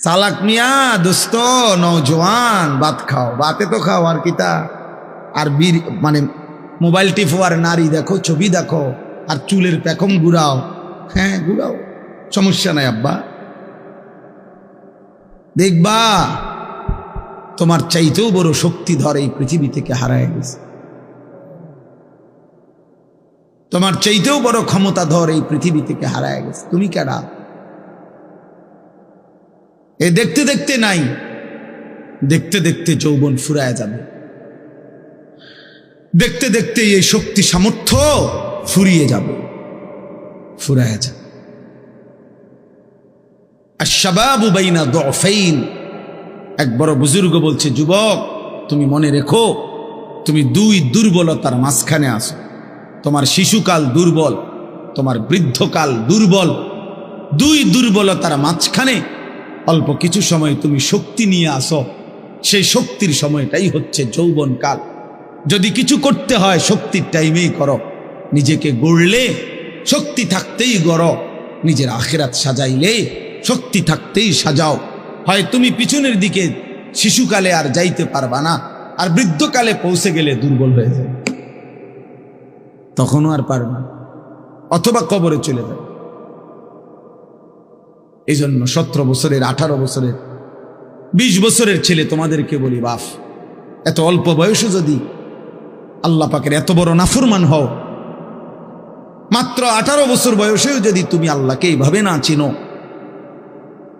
চালাক মিয়া, দোস্ত নৌজওয়ান ভাত খাও। ভাতে তো খাও, আর কিতা? আর বীর মানে মোবাইল টিপো আর নারী দেখো, ছবি দেখো, আর চুলের পেখম ঘুরাও। হ্যাঁ ঘুরাও। সমস্যা নাই, আব্বা। দেখবা, তোমার চাইতেও বড় শক্তিধর এই পৃথিবী থেকে হারায় গেছে। তোমার চাইতেও বড় ক্ষমতাধর এই পৃথিবী থেকে হারায় গেছে। তুমি কেডা? এ দেখতে দেখতে নাই। দেখতে দেখতে যৌবন ফুরায় যাবে। দেখতে দেখতে এই শক্তি সামর্থ্য ফুরিয়ে যাবে। ফুরায় যাবে। আশাবাবু বাইনা দফাইন। এক বড় বুজুর্গ বলছে, যুবক, তুমি মনে রেখো, তুমি দুই দুর্বলতার মাঝখানে আসো তোমার শিশুকাল দুর্বল, তোমার বৃদ্ধকাল দুর্বল। দুই দুর্বলতার মাঝখানে অল্প কিছু সময় তুমি শক্তি নিয়ে আসো। সেই শক্তির সময়টাই হচ্ছে যৌবনকাল। যদি কিছু করতে হয়, শক্তির টাইমেই করো। নিজেকে গড়লে শক্তি থাকতেই গড়। নিজের আখেরাত সাজাইলে শক্তি থাকতেই সাজাও। হয় তুমি পিছনের দিকে শিশুকালে আর যাইতে পারবা না, আর বৃদ্ধকালে পৌঁছে গেলে দুর্বল হয়ে যাবে। তখনও আর পারবা অথবা কবরে চলে যাবে। এই জন্য সতেরো বছরের, আঠারো বছরের, বিশ বছরের ছেলে তোমাদেরকে বলি, বাফ, এত অল্প বয়সে যদি আল্লাহ পাকের এত বড় নাফুরমান হও, মাত্র আঠারো বছর বয়সেও যদি তুমি আল্লাহকে এইভাবে না চিনো,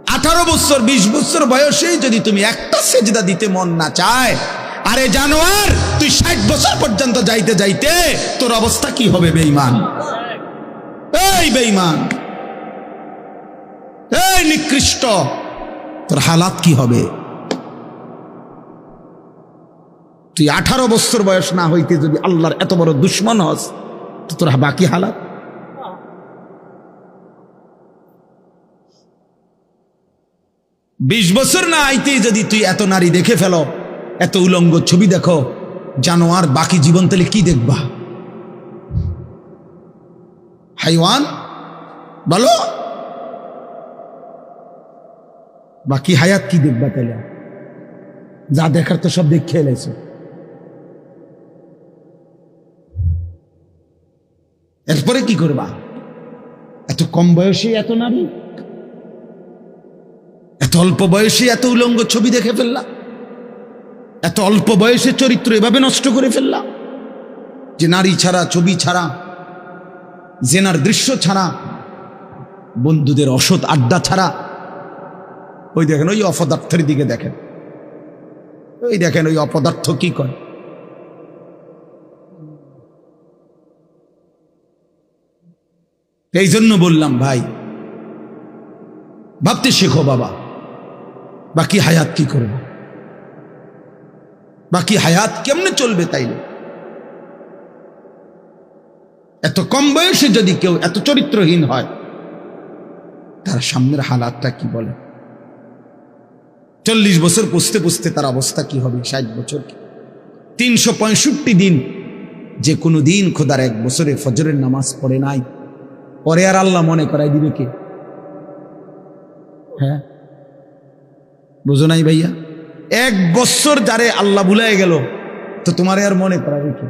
আঠারো বছর, বিশ বছর বয়সেই যদি তুমি একটা সেজদা দিতে মন না চায়, আরে জানোয়ার, তুই ষাট বছর পর্যন্ত যাইতে যাইতে তোর অবস্থা কি হবে বেইমান এই বেইমান নিকৃষ্ট, তোর হালাত কি হবে? তুই আঠারো বছর বয়স না হইতে যদি আল্লাহর এত বড় দুশ্মন হস, তো তোর বাকি হালাত? বিশ বছর না আইতেই যদি তুই এত নারী দেখে ফেলো, এত উলঙ্গ ছবি দেখো জানোয়ার বাকি জীবন তাহলে কি দেখবা? হাইওয়ান? বলো। বাকি হায়াত কি দেখবা তাহলে যা দেখার তো সব দেখে এলেছ এরপরে কি করবা? এত কম বয়সে এত নারী? এত অল্প বয়সে এত উলঙ্গ ছবি দেখে ফেললাম এত অল্প বয়সে চরিত্র এভাবে নষ্ট করে ফেললাম যে নারী ছাড়া, ছবি ছাড়া, জেনার দৃশ্য ছাড়া, বন্ধুদের অসৎ আড্ডা ছাড়া ওই দেখেন, ওই অপদার্থের দিকে দেখেন। ওই দেখেন, ওই অপদার্থ কি করে? এই জন্য বললাম, ভাই, ভাবতে শেখো বাবা, বাকি হায়াত কি করবে? বাকি হায়াত কেমনে চলবে তাইলে? এত কম বয়সে যদি কেউ এত চরিত্রহীন হয়, তার সামনের হালাতটা কি বলে চল্লিশ বছর পুষতে পুষতে তার অবস্থা কি হবে? ষাট বছর তিনশো পঁয়ষট্টি দিন যে কোনো দিন খোদার এক বছরে ফজরের নামাজ পড়ে নাই। পরে আর আল্লাহ মনে করাই দিবে কে? হ্যাঁ? বুঝো নাই ভাইয়া? এক বছর যারে আল্লাহ ভুলাই গেল, তো তোমার আর মনে করাবে কে?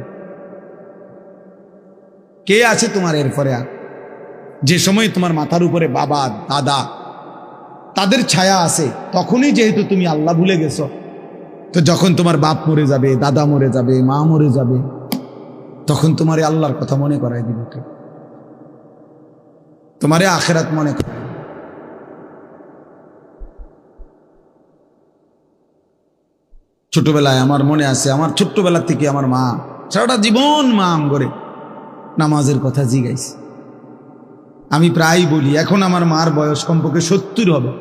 কে আছে তোমার এরপরে আর? যে সময় তোমার মাথার উপরে বাবা, দাদা তাদের ছায়া আছে, তখনই যেহেতু তুমি আল্লাহ ভুলে গেছো। তো যখন তোমার বাপ মরে যাবে, দাদা মরে যাবে, মা মরে যাবে, তখন তোমার আল্লাহর কথা মনে করাই দিবে কে তোমারে আখেরাত মনে কর ছোটবেলায় আমার মনে আছে, আমার ছোট্টবেলা থেকে আমার মা, সারাটা জীবন মা আম করে নামাজের কথা জিগাইছে। আমি প্রায় বলি, এখন আমার মার বয়স কমপক্ষে সত্তর হবে।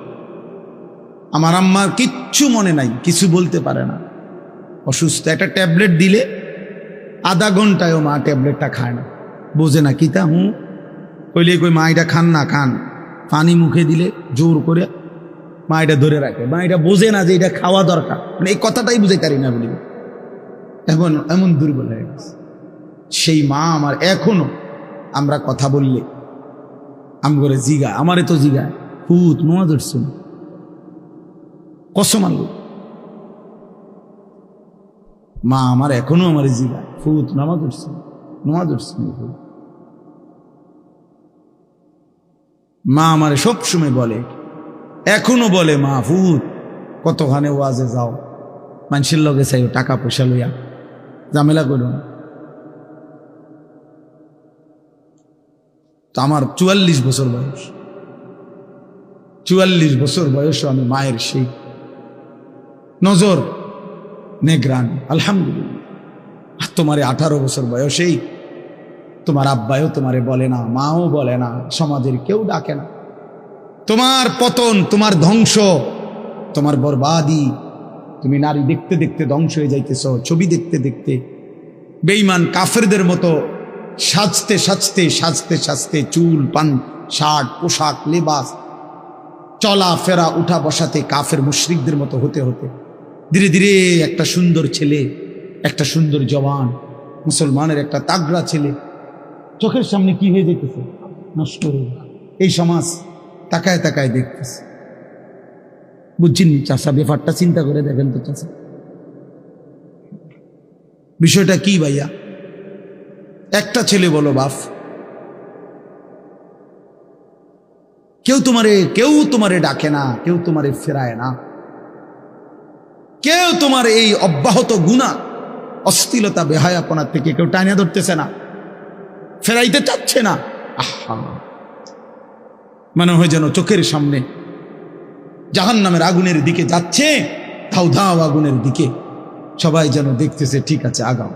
আমার আম্মার কিচ্ছু মনে নাই, কিছু বলতে পারে না। অসুস্থ, একটা ট্যাবলেট দিলে আধা ঘন্টায়ও মা ট্যাবলেটটা খায় না। বোঝে না কি তা হুঁ? কইলে কই, মা, এটা খান না, খান। পানি মুখে দিলে জোর করে মা এটা ধরে রাখে। মা এটা বোঝে না যে এটা খাওয়া দরকার। মানে এই কথাটাই বুঝে পারি না বলি। এমন এমন দুর্বল হয়ে গেছে। সেই মা আমার এখনও আমরা কথা বললে আম করে জিগা আমারে তো জিগা পুত নোয়া ধরছো না? কসম আল্লাহ মা আমার এখনও আমার জিগায়। ফুত, নামাজ উঠছে নামাজ উঠছে মা আমার সব সময় বলে, এখনও বলে মা, ফুত, কতখানে ওয়াজে যাও। মানুষের লগে চাই টাকা পয়সা লইয়া। ঝামেলা করো না। তো আমার চুয়াল্লিশ বছর বয়স। চুয়াল্লিশ বছর বয়সও আমি মায়ের সেই নজর নেগ্রান, আলহামদুলিল্লাহ। তোমারে আঠারো বছর বয়সেই তোমার আব্বায়ও তোমারে বলে না, মাও বলে না, সমাজের কেউ ডাকে না। তোমার পতন, তোমার ধ্বংস, তোমার বরবাদি, তুমি নারী দেখতে দেখতে ধ্বংস হয়ে যাইতেছ, ছবি দেখতে দেখতে বেইমান কাফেরদের মতো সাজতে সাজতে সাজতে সাজতে চুল, পান, শার্ট, পোশাক, লেবাস চলা ফেরা উঠা বসাতে কাফের মুশরিকদের মতো হতে হতে ধীরে ধীরে একটা সুন্দর ছেলে, একটা সুন্দর জওয়ান, মুসলমানের একটা তাগড়া ছেলে। চোখের সামনে কি হয়ে যেতেছে নষ্ট হয়ে। এই সমাজ তাকায় তাকায় দেখতেছে। বুঝছেন চাষা ব্যাপারটা চিন্তা করে দেখেন তো চাষা বিষয়টা কি ভাইয়া? একটা ছেলে বলো বাপ। কেউ তোমারে কেউ তোমারে ডাকে না, কেউ তোমারে ফেরায় না। কেউ তোমার এই অব্যাহত গুণা, অস্থিলতা বেহায়াপনার থেকে কেউ টানিয়া ধরতেছে না। ফেরাইতে চাচ্ছে না। আহা। মনে হয় যেন চোখের সামনে জাহান নামের আগুনের দিকে যাচ্ছে, ধাও ধাও আগুনের দিকে। সবাই যেন দেখতেছে, ঠিক আছে, আগাও।